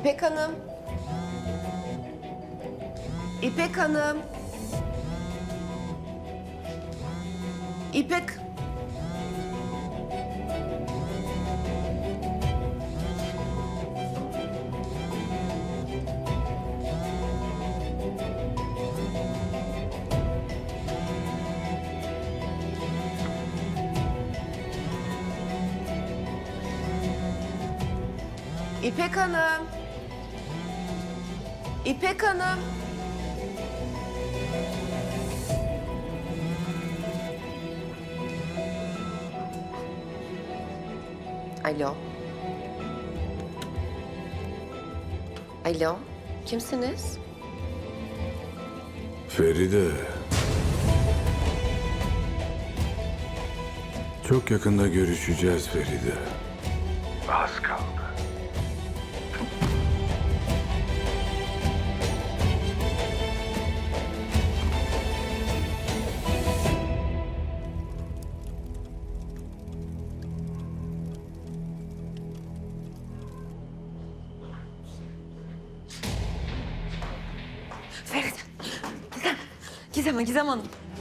İpek Hanım. İpek Hanım. İpek. İpek Hanım. İpek Hanım. Alo. Alo. Kimsiniz? Feride. Çok yakında görüşeceğiz Feride.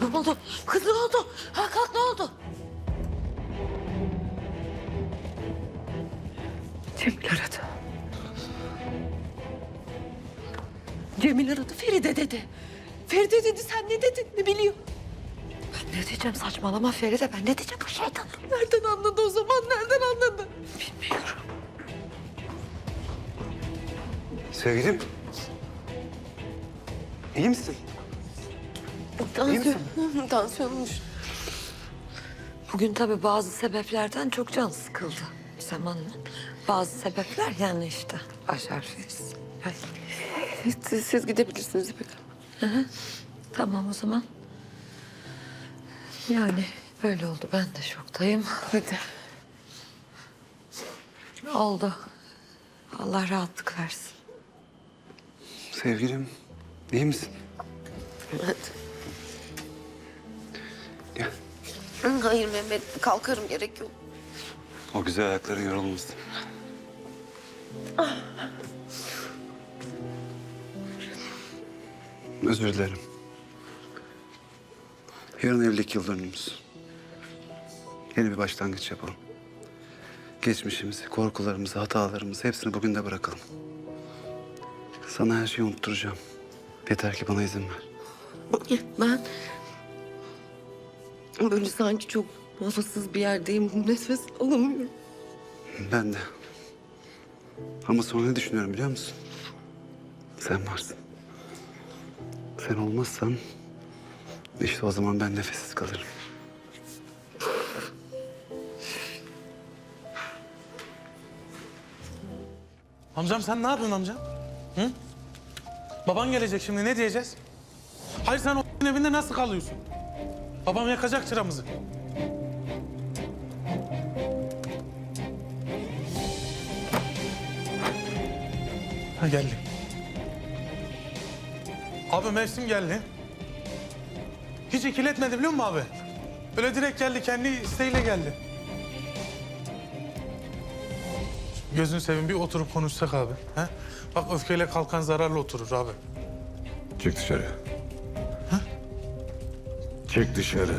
Ne oldu? Kız ne oldu? Ha kalk ne oldu? Cemil aradı. Cemil aradı Feride dedi. Feride dedi sen ne dedin ne biliyor? Ben ne diyeceğim saçmalama Feride ben ne diyeceğim bu şeytan? Nereden anladı o zaman nereden anladı? Bilmiyorum. Sevgilim. İyi misin? Tansiyon, tansiyonmuş. Bugün tabii bazı sebeplerden çok can sıkıldı Hanım'ın. Bazı sebepler yani işte baş harfiyiz. Siz, siz gidebilirsiniz İpek Hanım. Tamam o zaman. Yani böyle oldu ben de şoktayım. Hadi. Oldu. Allah rahatlık versin. Sevgilim. iyi misin? Hadi. Hayır Mehmet kalkarım gerek yok. O güzel ayakların yorulmasın. Özür dilerim. Yarın evlilik yıl dönümümüz. Yeni bir başlangıç yapalım. Geçmişimizi, korkularımızı, hatalarımızı hepsini bugün de bırakalım. Sana her şeyi unutturacağım. Yeter ki bana izin ver. Ben böyle sanki çok havasız bir yerdeyim. Nefes alamıyorum. Ben de. Ama sonra ne düşünüyorum biliyor musun? Sen varsın. Sen olmazsan işte o zaman ben nefessiz kalırım. Amcam sen ne yapıyorsun amcam? Hı? Baban gelecek şimdi ne diyeceğiz? Hayır sen o evinde nasıl kalıyorsun? Babam yakacak çıramızı. Ha geldi. Abi mevsim geldi. Hiç ikiletmedi biliyor musun abi? Öyle direkt geldi kendi isteğiyle geldi. Gözünü seveyim bir oturup konuşsak abi. He? Bak öfkeyle kalkan zararlı oturur abi. Çık dışarı. Çık dışarı.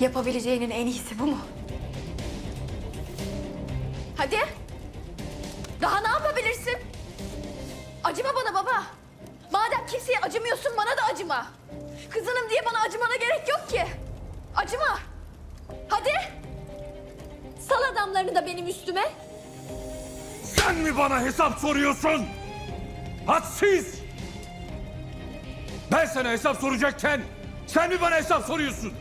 Yapabileceğinin en iyisi bu mu? Soruyorsun? Hadsiz! Ben sana hesap soracakken sen mi bana hesap soruyorsun?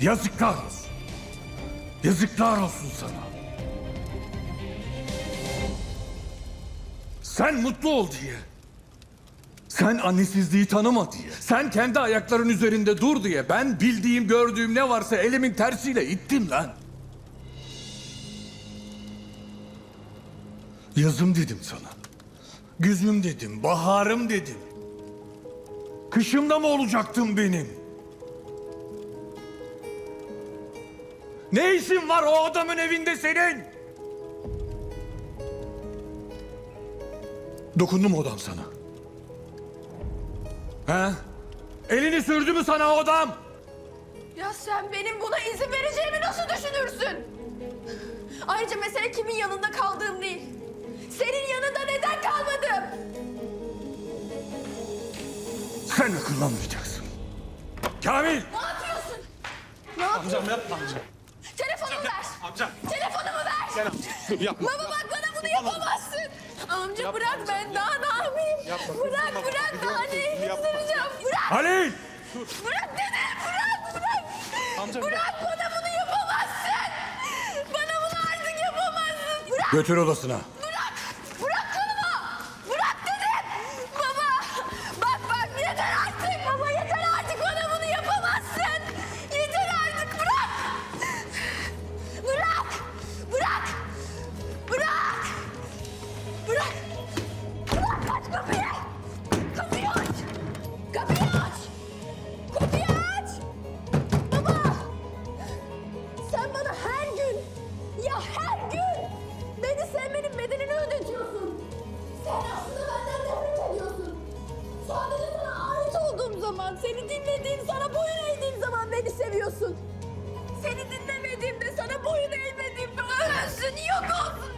Yazıklar olsun. Yazıklar olsun sana. Sen mutlu ol diye. Sen annesizliği tanıma diye. Sen kendi ayakların üzerinde dur diye. Ben bildiğim, gördüğüm ne varsa elimin tersiyle ittim lan. Yazım dedim sana. Güzüm dedim, baharım dedim. Kışımda mı olacaktın benim? Ne işin var o adamın evinde senin? Dokundu mu odam sana? He? Elini sürdü mü sana o adam? Ya sen benim buna izin vereceğimi nasıl düşünürsün? Ayrıca mesele kimin yanında kaldığım değil. Senin yanında neden kalmadım? Sen akıllanmayacaksın. Kamil! Ne yapıyorsun? Ne yapıyorsun? Amcam yapma amcam. Telefonumu ver. Amcam. Telefonumu ver. Gel amcam. Yapma. Baba bak bana bunu yapamazsın. Amca bırak ben daha ne yapayım? Bırak bırak daha ne hissedeceğim? Bırak Halil! bırak dedim bırak bırak. Amcam Bırak bana bunu yapamazsın. Bana bunu artık yapamazsın. Bırak Götür odasına. Ya her gün beni sevmenin bedelini ödetiyorsun. Sen aslında benden nefret ediyorsun. Sadece sana ait olduğum zaman, seni dinlediğim, sana boyun eğdiğim zaman beni seviyorsun. Seni dinlemediğimde, sana boyun eğmediğimde ölsün, yok olsun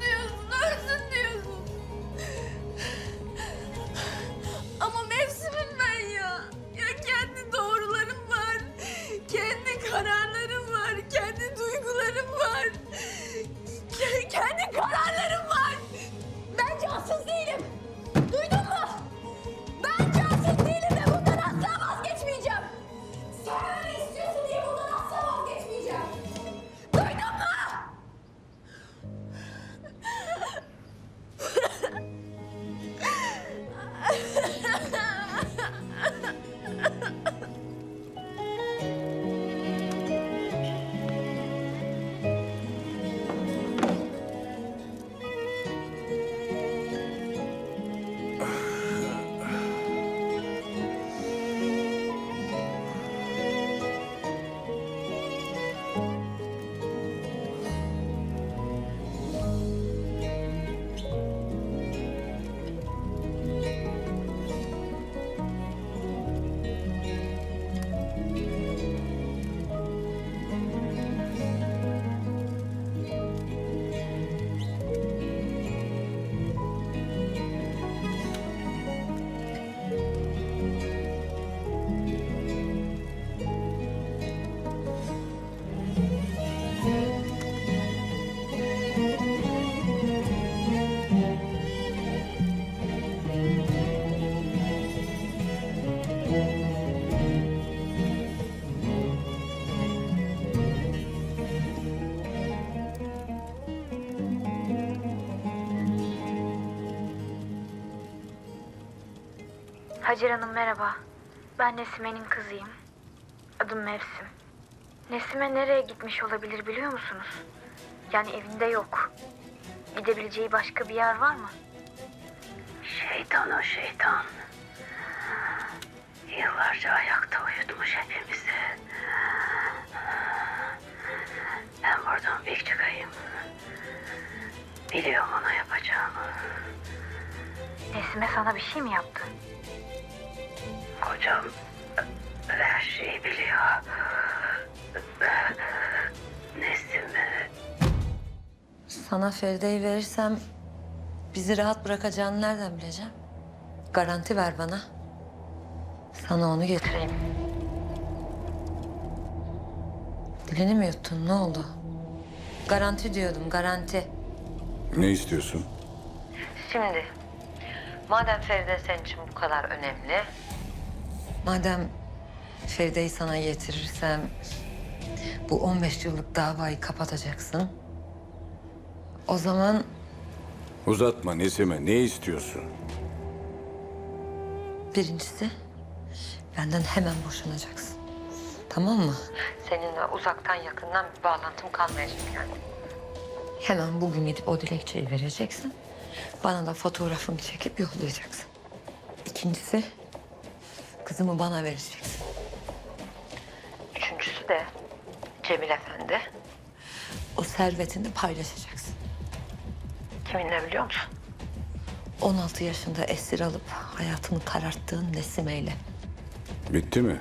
Hacer Hanım merhaba. Ben Nesime'nin kızıyım. Adım Mevsim. Nesime nereye gitmiş olabilir biliyor musunuz? Yani evinde yok. Gidebileceği başka bir yer var mı? Şeytan o şeytan. Yıllarca ayakta uyutmuş hepimizi. Ben buradan bir çıkayım. Biliyorum ona yapacağımı. Nesime sana bir şey mi yaptı? Kocam her şeyi biliyor. Nesimi Sana Feride'yi verirsem bizi rahat bırakacağını nereden bileceğim? Garanti ver bana. Sana onu getireyim. Dilini mi yuttun? Ne oldu? Garanti diyordum, garanti. Ne istiyorsun? Şimdi, madem Feride senin için bu kadar önemli... Madem Feride'yi sana getirirsem... Bu 15 yıllık davayı kapatacaksın. O zaman Uzatma Nesime. Ne istiyorsun? Birincisi benden hemen boşanacaksın. Tamam mı? Seninle uzaktan yakından bir bağlantım kalmayacak yani. Hemen bugün gidip o dilekçeyi vereceksin. Bana da fotoğrafını çekip yollayacaksın. İkincisi kızımı bana vereceksin. Üçüncüsü de Cemil Efendi. O servetini paylaşacaksın. Kiminle biliyor musun? 16 yaşında esir alıp hayatını kararttığın Nesime'yle. Bitti mi?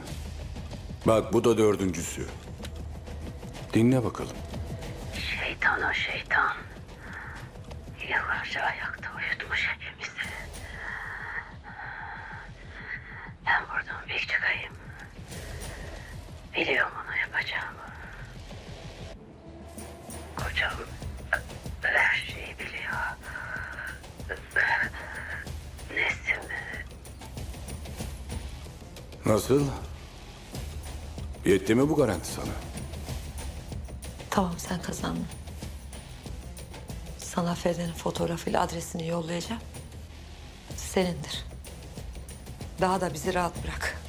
Bak bu da dördüncüsü. Dinle bakalım. Şeytan o şeytan. Yıllarca ayakta Biliyorum onu yapacağımı. Kocam her şeyi biliyor. Nesim Nasıl? Yetti mi bu garanti sana? Tamam sen kazandın. Sana Feride'nin fotoğrafıyla adresini yollayacağım. Senindir. Daha da bizi rahat bırak.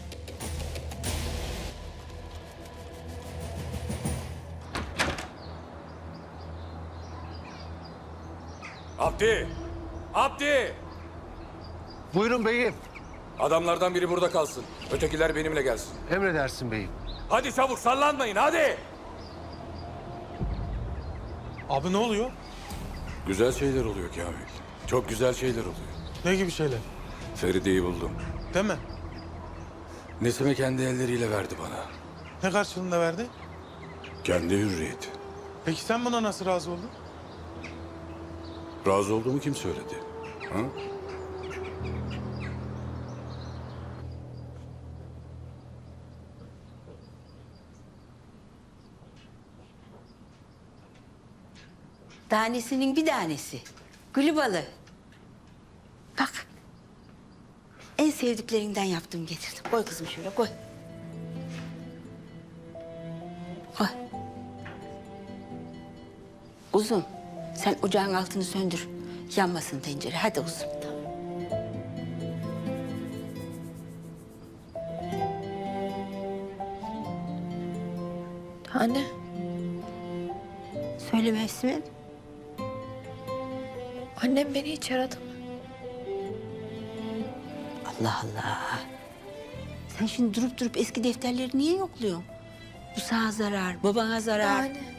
Abdi! Abdi! Buyurun beyim. Adamlardan biri burada kalsın. Ötekiler benimle gelsin. Emredersin beyim. Hadi çabuk sallanmayın hadi! Abi ne oluyor? Güzel şeyler oluyor Kamil. Çok güzel şeyler oluyor. Ne gibi şeyler? Feride'yi buldum. Değil mi? Nesime kendi elleriyle verdi bana. Ne karşılığında verdi? Kendi hürriyeti. Peki sen buna nasıl razı oldun? Razı olduğumu kim söyledi? Ha? Tanesinin bir tanesi. Gülü balı. Bak. En sevdiklerinden yaptım getirdim. Koy kızım şöyle koy. Koy. Uzun. Sen ocağın altını söndür. Yanmasın tencere. Hadi uzun. Anne. Söyle Mevsim'im. Annem beni hiç aradı mı? Allah Allah. Sen şimdi durup durup eski defterleri niye yokluyorsun? Bu sana zarar, babana zarar. Anne.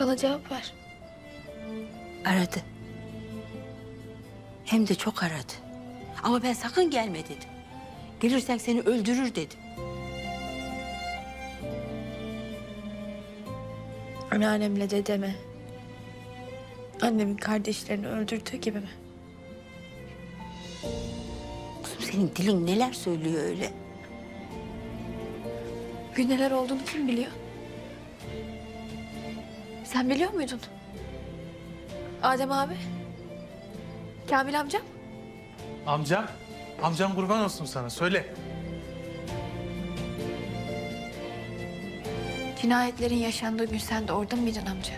Bana cevap ver. Aradı. Hem de çok aradı. Ama ben sakın gelme dedim. Gelirsen seni öldürür dedim. Anneannemle dedeme. Annemin kardeşlerini öldürdüğü gibi mi? Kızım senin dilin neler söylüyor öyle? Bugün neler olduğunu kim biliyor? Sen biliyor muydun? Adem abi? Kamil amcam? Amcam. Amcam kurban olsun sana. Söyle. Cinayetlerin yaşandığı gün sen de orada mıydın amca?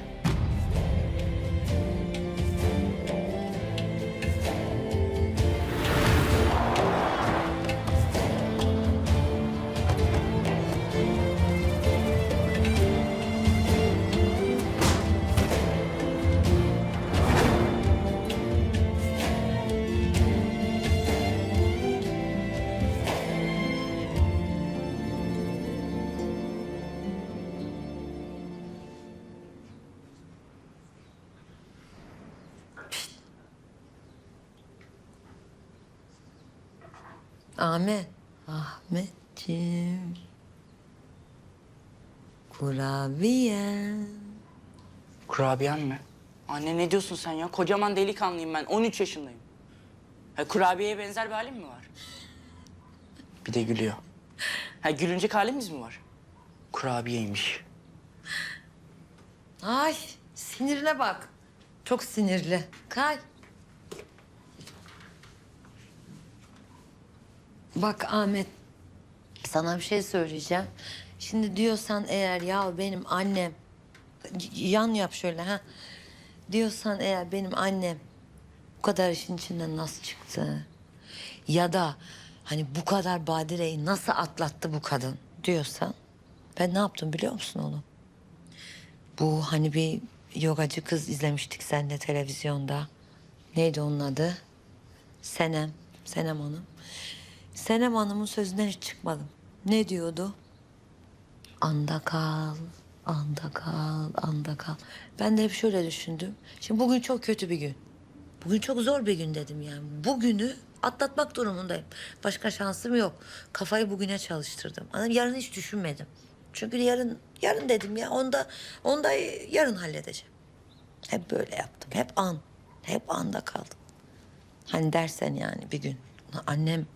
Ahmet. Ahmetciğim. Kurabiye. Kurabiyen mi? Anne ne diyorsun sen ya? Kocaman delikanlıyım ben. 13 yaşındayım. Ha, kurabiyeye benzer bir halim mi var? Bir de gülüyor. Ha, gülüncek halimiz mi var? Kurabiyeymiş. Ay sinirine bak. Çok sinirli. Kay. Bak Ahmet. Sana bir şey söyleyeceğim. Şimdi diyorsan eğer ya benim annem yan yap şöyle ha. Diyorsan eğer benim annem bu kadar işin içinden nasıl çıktı? Ya da hani bu kadar badireyi nasıl atlattı bu kadın diyorsan ben ne yaptım biliyor musun oğlum? Bu hani bir yogacı kız izlemiştik seninle televizyonda. Neydi onun adı? Senem. Senem Hanım. Senem Hanım'ın sözünden hiç çıkmadım. Ne diyordu? Anda kal, anda kal, anda kal. Ben de hep şöyle düşündüm. Şimdi bugün çok kötü bir gün. Bugün çok zor bir gün dedim yani. Bugünü atlatmak durumundayım. Başka şansım yok. Kafayı bugüne çalıştırdım. Mı? Yarın hiç düşünmedim. Çünkü yarın, yarın dedim ya. Onda, onda yarın halledeceğim. Hep böyle yaptım. Hep an. Hep anda kaldım. Hani dersen yani bir gün. Annem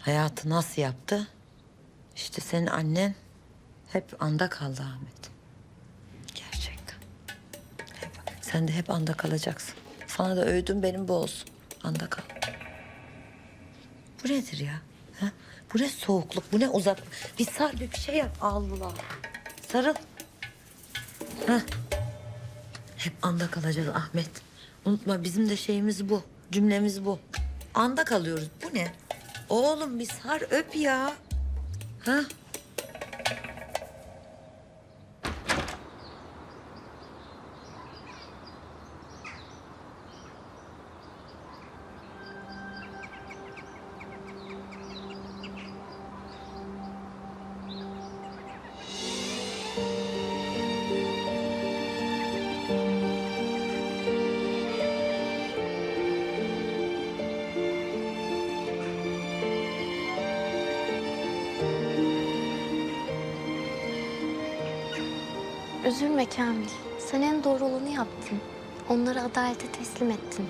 hayatı nasıl yaptı? İşte senin annen hep anda kaldı Ahmet. Gerçekten. Sen de hep anda kalacaksın. Sana da öğüdüm benim bu olsun. Anda kal. Bu nedir ya? Ha? Bu ne soğukluk, bu ne uzaklık? Bir sar bir şey yap. Allah. Sarıl. Ha? Hep anda kalacağız Ahmet. Unutma bizim de şeyimiz bu. Cümlemiz bu. Anda kalıyoruz. Bu ne? Oğlum bir sar öp ya. Ha? Üzülme Kamil. Sen en doğru olanı yaptın. Onları adalete teslim ettin.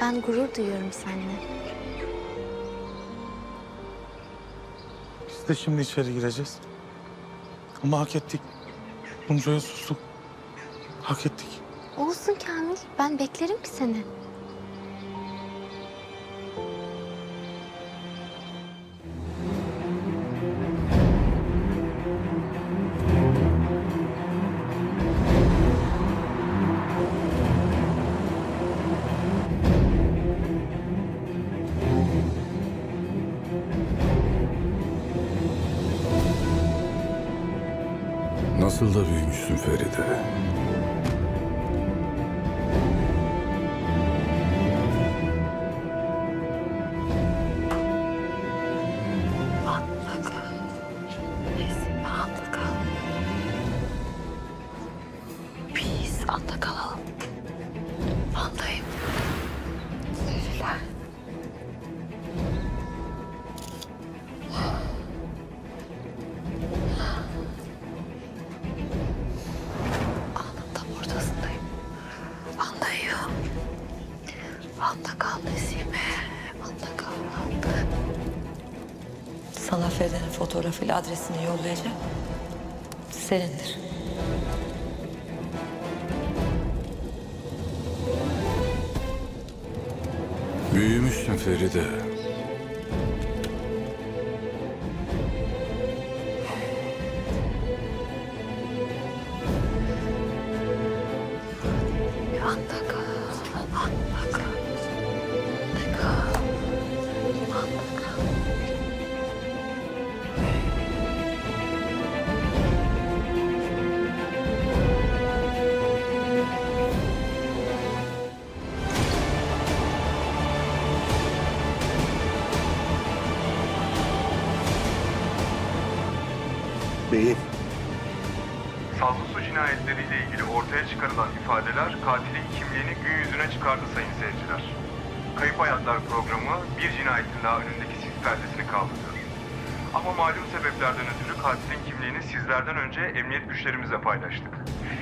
Ben gurur duyuyorum seninle. Biz de şimdi içeri gireceğiz. Ama hak ettik. Bunca'ya sustuk. Hak ettik. Olsun Kamil. Ben beklerim ki seni. Nasıl da büyümüşsün Feride. Fotoğrafıyla adresini yollayacağım. Senindir. Büyümüşsün Feride. Anda kal. Bir cinayetin daha önündeki sis perdesini kaldırıyor. Ama malum sebeplerden ötürü katilin kimliğini sizlerden önce emniyet güçlerimizle paylaştık.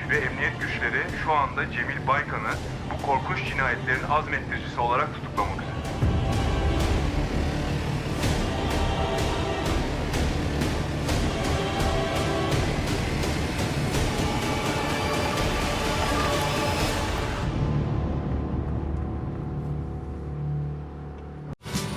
Ve emniyet güçleri şu anda Cemil Baykan'ı bu korkunç cinayetlerin azmettiricisi olarak tutuklamak üzere.